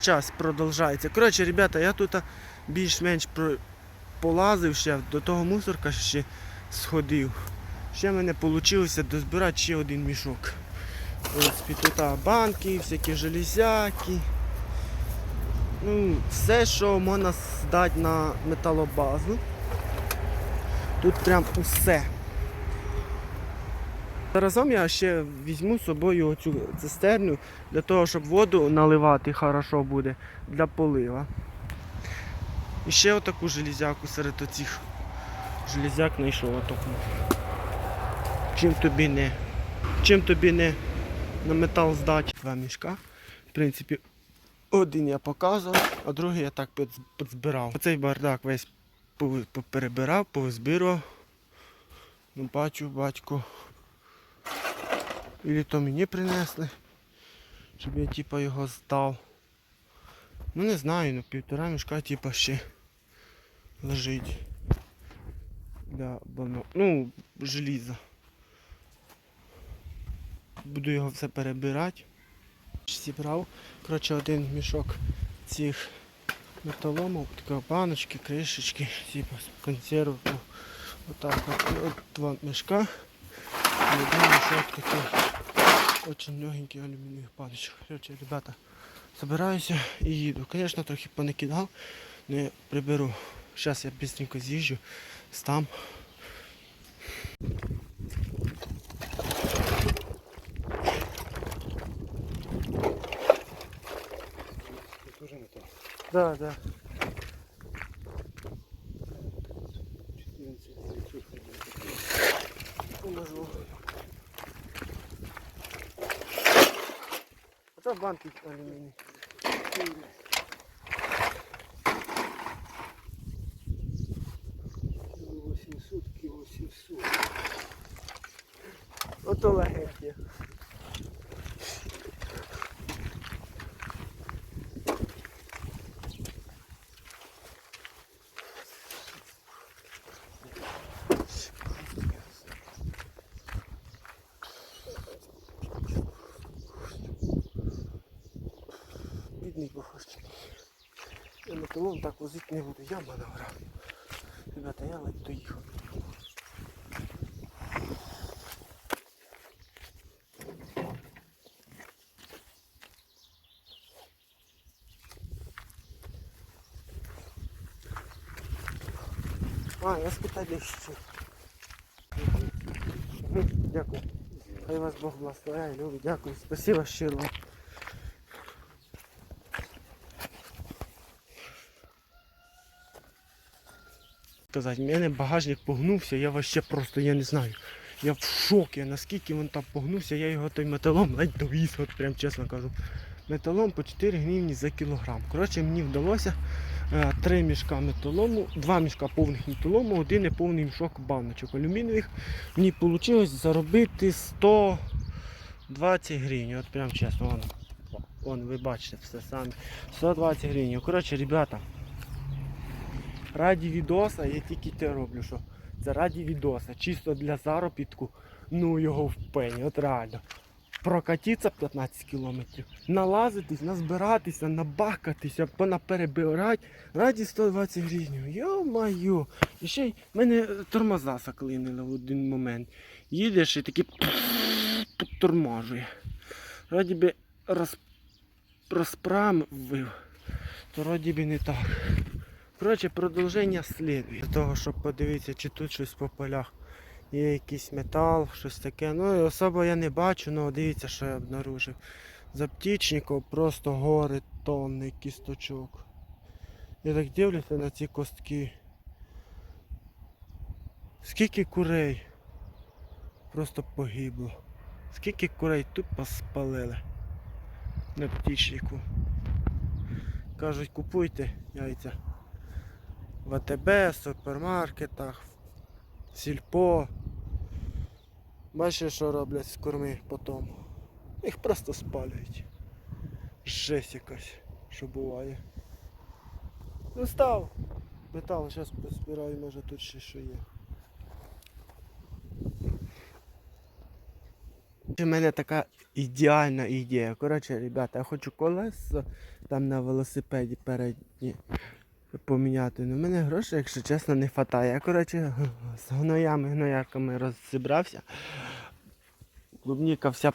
час продовжається. Коротше, ребята, я тут більш-менш полазив ще, до того мусорка ще сходив. Ще в мене вийшло дозбирати ще один мішок. Ось тут банки, всякі железяки. Ну, все, що можна здати на металобазу. Тут прям усе. Разом я ще візьму з собою оцю цистерню для того, щоб воду наливати хорошо буде для полива. І ще отаку железяку серед оцих железяк знайшов отаку. Чим тобі не. Чим тобі не на метал здати. Два мішка. В принципі, один я показував, а другий я так підзбирав. Оцей бардак весь поперебирав, повизбирав. Ну, бачу, батько. Ілі то мені принесли, щоб я типа його здав. Ну не знаю, ну півтора мішка типа ще лежить. Для бано... Ну, желіза. Буду його все перебирати. Зібрав. Коротше, один мішок цих металомов, такі баночки, кришечки, типа з консерв. ну, Отак от. От два мішка. І один мішок такий очень легенький алюмінієвих паличок. Короче, ребята, собираюся і їду. Звісно, трохи понакидав, але приберу. Зараз я быстренько з'їжджу, стам. Да, да. Банки алюміній. Кило 800, кило 700. Ото легенькі. Металом так возити не буду, я маневрав. Ребята, я ледь доїхав. А, я спитаю ще. Дякую. Хай вас Бог благословляє, любить. Дякую. Спасибо щиро. Сказати, мене багажник погнувся, я вообще просто я не знаю. Я в шокі, наскільки він там погнувся, я його той металом ледь довіз, от прям чесно кажу. Металом по 4 гривні за кілограм. Коротше, мені вдалося е, три мішка металому, два мішка повних металому, один неповний мішок баночок алюмінієвих. Мені вийшло заробити 120 гривень. От прям чесно, вон, вон ви бачите все самі. 120 гривень. Коротше, ребята, раді відоса я тільки те роблю, що це раді відоса, чисто для заробітку, ну його в пені, от реально. Прокатитися 15 кілометрів, налазитись, назбиратися, набахатися, понаперебирати раді 120 гривень. Йо-майо. І ще й мене тормоза заклинили в один момент. Їдеш і таки підтормажує. Раді би роз... розправив, то раді би не так. Коротше, продовження слідує. Для того, щоб подивитися, чи тут щось по полях. Є якийсь метал, щось таке. Ну і особо я не бачу, але дивіться, що я обнаружив. З аптечників просто гори тонни кісточок. Я так дивлюся на ці костки. Скільки курей просто погибло. Скільки курей тупо спалили на птічнику. Кажуть, купуйте яйця в АТБ, супермаркетах, сільпо. Бачиш, що роблять з корми потім. Їх просто спалюють. Жесть якась, що буває. Ну став. Метал, зараз позбираю, може тут ще що є. У мене така ідеальна ідея. Коротше, ребята, я хочу колесо там на велосипеді передні поміняти. Ну, в мене грошей, якщо чесно, не вистачає. Я, коротше, з гноями, гноярками розібрався. Клубніка вся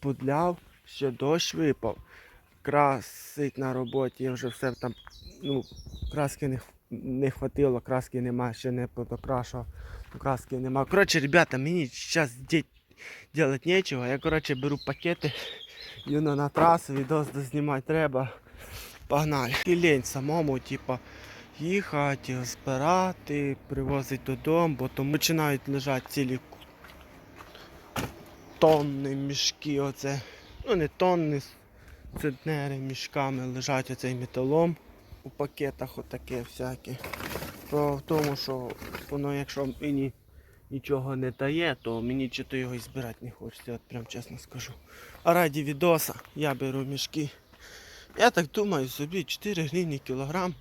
подляв, ще дощ випав. Красить на роботі, я вже все там, ну, краски не, не хватило, краски нема, ще не подокрашував, краски нема. Коротше, ребята, мені зараз делать нечего. Я, коротше, беру пакети, їду на трасу, відос дознімати треба. Погнали. І лень самому, типа, їхати, збирати, привозити додому, бо там починають лежати цілі тонни мішки, оце. Ну не тонни, центнери мішками лежать оцей металом у пакетах отаке всяке. Справа в тому, що воно, якщо мені нічого не дає, то мені чи то його і збирати не хочеться, от прям чесно скажу. А раді відоса я беру мішки. Я так думаю, собі 4 гривні кілограм.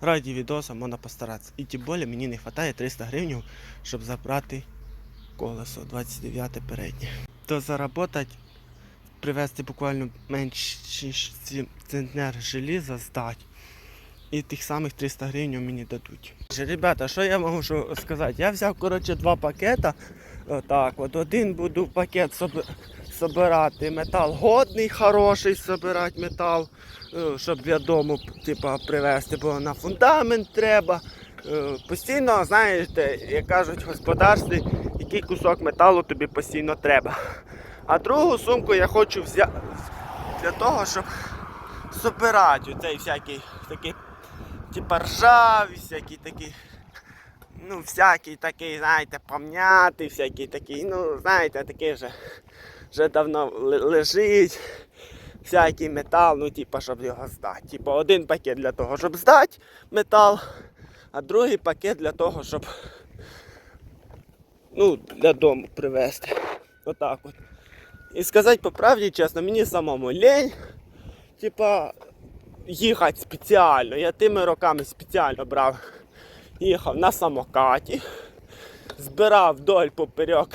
Раді відоса можна постаратися. І тим більше мені не вистачає 300 гривень, щоб забрати колесо 29 переднє. То заработать, привезти буквально менше 7 центнер желіза, здати. І тих самих 300 гривень мені дадуть. Ребята, що я можу сказати? Я взяв коротше, два пакета. Отак, от один буду пакет соб- собирати метал годний, хороший собирати метал, е, щоб відомо типа, привезти, бо на фундамент треба. Е, Постійно, знаєте, як кажуть господарстві, який кусок металу тобі постійно треба. А другу сумку я хочу взяти для того, щоб собирати оцей всякий такий, типа ржаві, всякий такий ну, всякий такий, знаєте, пом'ятий, всякий такий, ну, знаєте, такий вже, вже давно лежить. Всякий метал, ну, типа, щоб його здати. Типа один пакет для того, щоб здати метал, а другий пакет для того, щоб ну, для дому привезти. Отак от. І сказати по правді чесно, мені самому лень, типа, їхати спеціально. Я тими роками спеціально брав їхав на самокаті, збирав вдоль поперек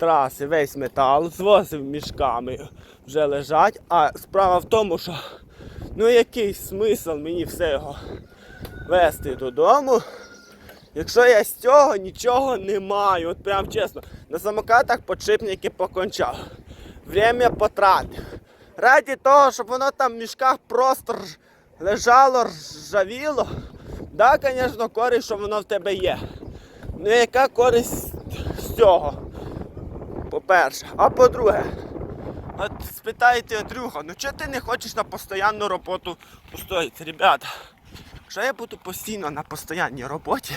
траси весь метал, звозив мішками, вже лежать. А справа в тому, що ну який смисл мені все його вести додому, якщо я з цього нічого не маю. От прям чесно, на самокатах подшипники покончав. Время потратив. Раді того, щоб воно там в мішках просто рж- лежало, ржавіло. Да, звісно, користь, що воно в тебе є. Ну яка користь з цього? По-перше. А по-друге, от спитаєте Андрюха, ну чого ти не хочеш на постійну роботу устроїтися? Ребята, якщо я буду постійно на постійній роботі,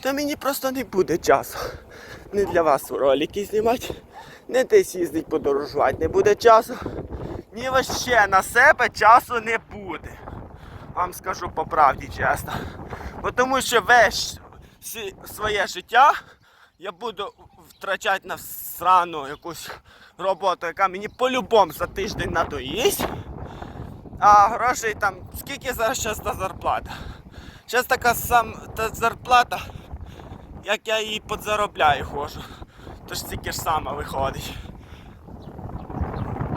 то мені просто не буде часу. Не для вас ролики знімати, не десь їздить подорожувати, не буде часу. Ні вообще на себе часу не буде. Вам скажу по правді чесно. Бо тому що весь своє життя я буду втрачати на срану якусь роботу, яка мені по-любому за тиждень надоїсть. А грошей там, скільки зараз та зарплата? Зараз така сам та зарплата, як я її подзаробляю ходжу. Тож тільки ж саме виходить.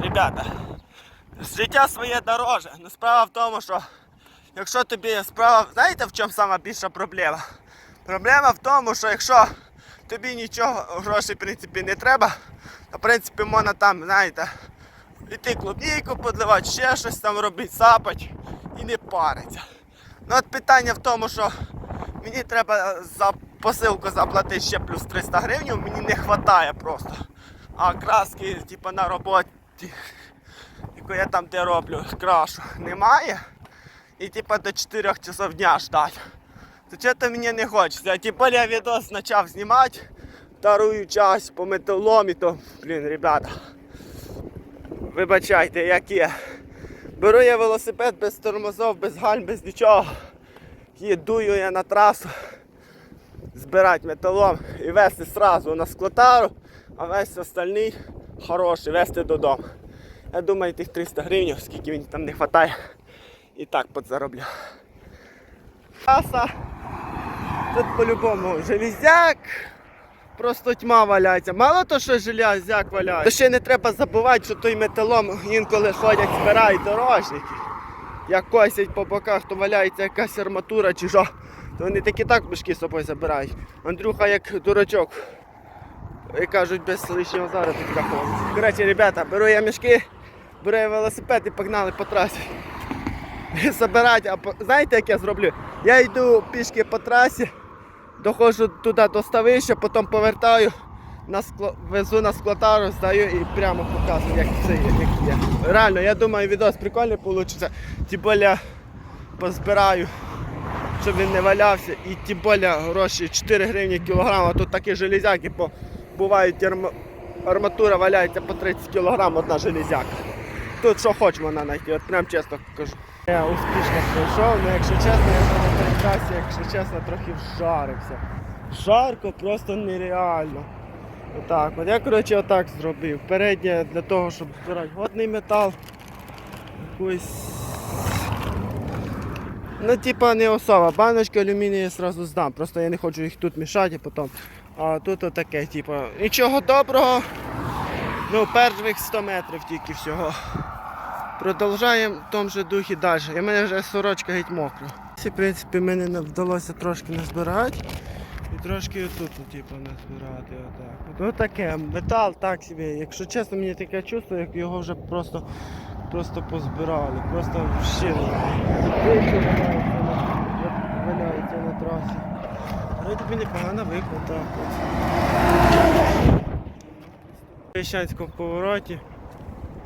Ребята, життя своє дороже. Ну справа в тому, що якщо тобі справа, знаєте в чому сама більша проблема? Проблема в тому, що якщо тобі нічого грошей в принципі не треба, в принципі можна там, знаєте, іти клубнійку подливати, ще щось там робити, сапати і не париться. Ну от питання в тому, що мені треба за посилку заплатити ще плюс 300 гривень, мені не вистачає просто. А краски, типу, на роботі, яку я там де роблю, крашу, немає. І типа до 4 часов дня ждать. То чого мені не хочеться. Тим я відос почав знімати вторую часть по металломі, то, блін, ребята, вибачайте, як є. Беру я велосипед без тормозов, без гальм, без нічого. Їдую я на трасу збирати металом і везти сразу на склотару, а весь остальний хороший везти додому. Я думаю, тих 300 гривень, скільки мені там не вистачає, і так подзароблю. Траса. Тут по-любому железяк, просто тьма валяється. Мало то, що железяк валяється. То ще не треба забувати, що той металом інколи ходять, збирають дорожники. Як косять по боках, то валяється якась арматура чи що. То вони такі так мішки з собою забирають. Андрюха як дурачок. І кажуть, без лишнього заробітка ходить. Коротше, ребята, беру я мішки, беру я велосипед і погнали по трасі. Забирати, а по- знаєте, як я зроблю? Я йду пішки по трасі, доходжу туди до ставища, потім повертаю, на скло... везу на склотару, здаю і прямо показую, як це є, як є. Реально, я думаю, відос прикольний вийде. Тим більше позбираю, щоб він не валявся. І тим більше гроші 4 гривні кілограм, тут такі железяки, бо бувають арма- арматура валяється по 30 кілограм одна железяка. Тут що хоч можна знайти, от прям чесно кажу. Я успішно пройшов, але якщо чесно, я на той якщо чесно, трохи вжарився. Жарко, просто нереально. Отак. От я коротше отак зробив. Переднє для того, щоб збирати годний метал. Якусь. Ну, типа не особа. Баночки алюмінію я зразу здам. Просто я не хочу їх тут мішати потім. А тут отаке, типа, нічого доброго. Ну, перших 100 метрів тільки всього. Продовжаємо в тому же духі далі. І в мене вже сорочка геть мокра. В принципі, мені не вдалося трошки назбирати. І трошки отут, ну, типу, назбирати. Отак. Ну таке, метал так собі. Якщо чесно, мені таке чувство, як його вже просто, просто позбирали. Просто вщили. Валяється на- трасі. Але тобі непогано виклик, так. В повороті.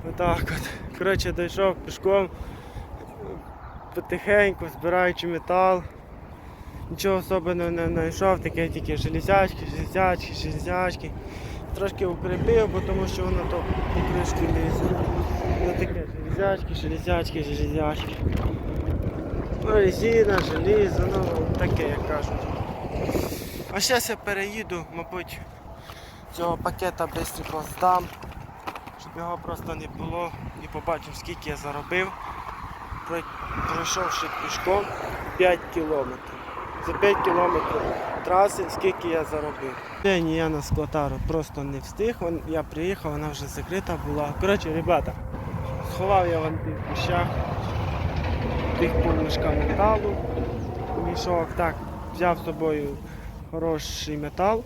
Отак от. Коротше, дійшов пішком потихеньку, збираючи метал. Нічого особливого не знайшов, таке тільки железячки, железячки, железячки. Трошки укріпив, бо тому що воно то по кришки лізе. Ну таке железячки, железячки, железячки. Ну, резина, желізо, ну таке, як кажуть. А зараз я переїду, мабуть, цього пакета швидко здам щоб його просто не було і побачив, скільки я заробив, пройшовши пішком 5 кілометрів. За 5 кілометрів траси, скільки я заробив. День я на склотару просто не встиг, я приїхав, вона вже закрита була. Коротше, ребята, сховав я вон тих кущах, тих полмішка металу, мішок, так, взяв з собою хороший метал.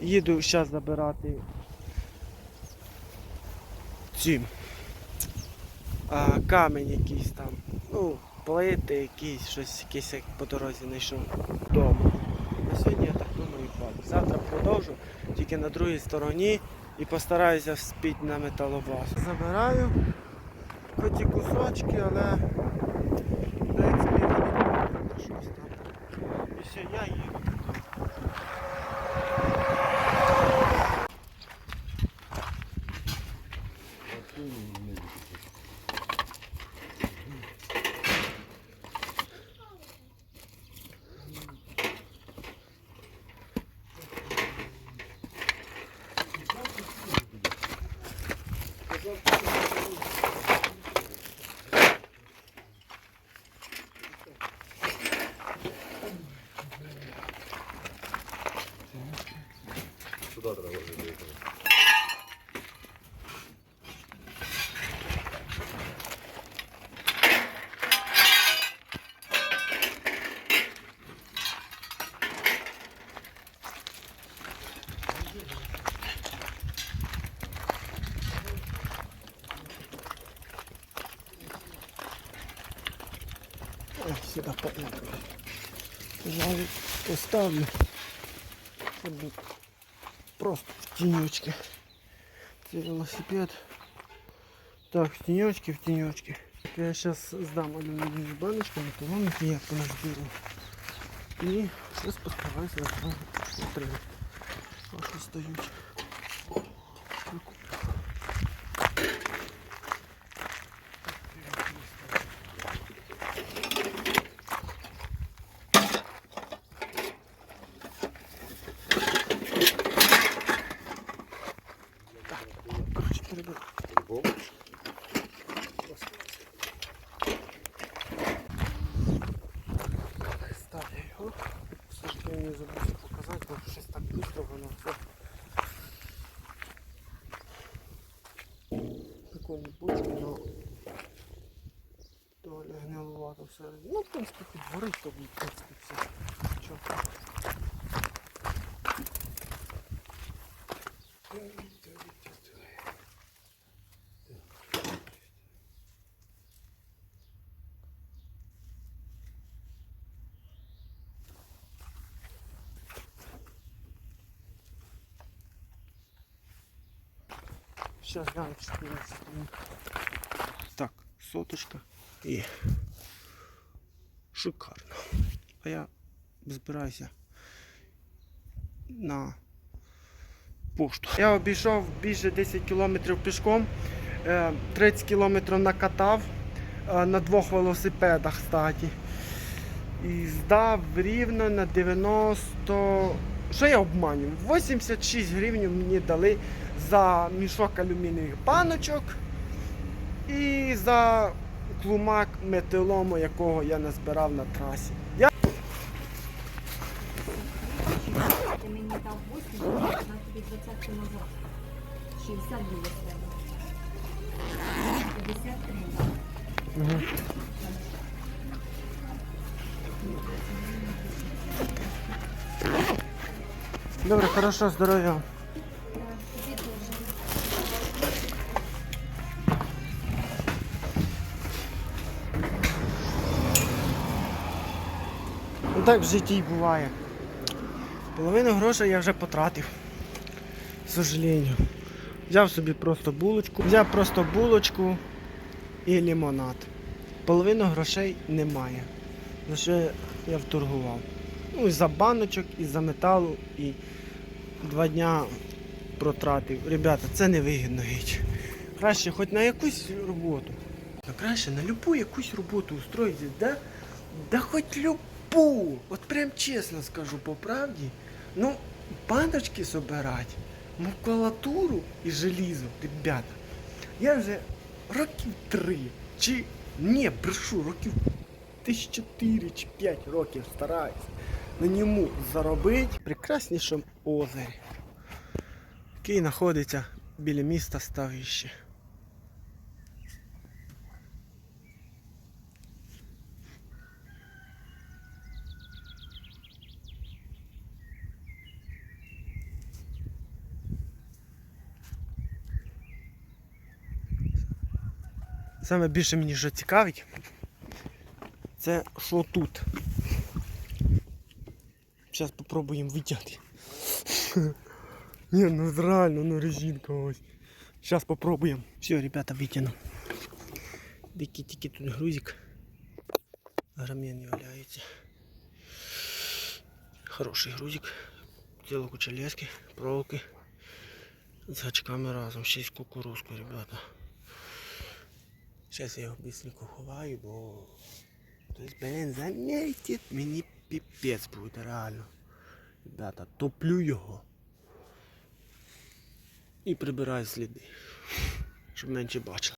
Їду зараз забирати ці а, камінь якийсь там. Ну, плити якісь, щось якесь як по дорозі знайшов вдома. На сьогодні я так думаю хватить. Завтра продовжу, тільки на другій стороні і постараюся вспіти на металобас. Забираю хоч і кусочки, але в принципі я не думаю, що щось там. І все, я їду. Ой, сюда поехали. Пожалуй, поставлю. Чтобы просто в тенечке. Це велосипед. Так, в тенечке, в тенечке. Я сейчас сдам алюминиевую баночку, на километр я поназберу. И сейчас постараюсь смотреть. А що стоють? Короче, переберу. Ставлю його. Все ж таки не забув показати, бо щось так швидко воно все там всередині. Ну, в принципі, підгорить, то в принципі все. Чого? Сейчас у нас. Так, соточка і шикарно. А я збираюся на пошту. Я обійшов більше 10 кілометрів пішком, е, 30 кілометрів накатав е, на двох велосипедах, кстати. І здав рівно на 90. Що я обманю? 86 гривень мені дали за мішок алюмінієвих баночок і за клумак метилому, якого я назбирав на трасі. Я... Ти мені дав 80, на тобі 20 назад. 60 було тебе. 53 дав. Добре, хорошо, здоров'я. Так в житті й буває. Половину грошей я вже потратив. К сожалению. Взяв собі просто булочку. Взяв просто булочку і лимонад. Половину грошей немає. За що я вторгував. Ну і за баночок, і за металу, і два дня протратив. Ребята, це не вигідно геть. Краще хоч на якусь роботу. Краще на любу якусь роботу устроїтися, да? Да хоч любу. От прям чесно скажу по правді. Ну, баночки собирать, макулатуру і желізо, ребята. Я вже років три, чи ні, брешу, років тисяч чотири чи п'ять років стараюсь на ньому заробити прекраснішому озері, який знаходиться біля міста Ставище. Саме більше мені що цікавить, це що тут. Зараз попробуємо витягти. Ні, ну реально, ну резинка ось. Зараз попробуємо. Все, ребята, витягну. Який тільки тут грузик. Грамен являється. Хороший грузик. Ціла куча лески, проволоки. З гачками разом. Ще й з кукурузкою, ребята. Сейчас я його быстренько ховаю, бо хтось, блин, заметить, мені піпець буде реально. Ребята, топлю його. І прибираю сліди, щоб менше бачили.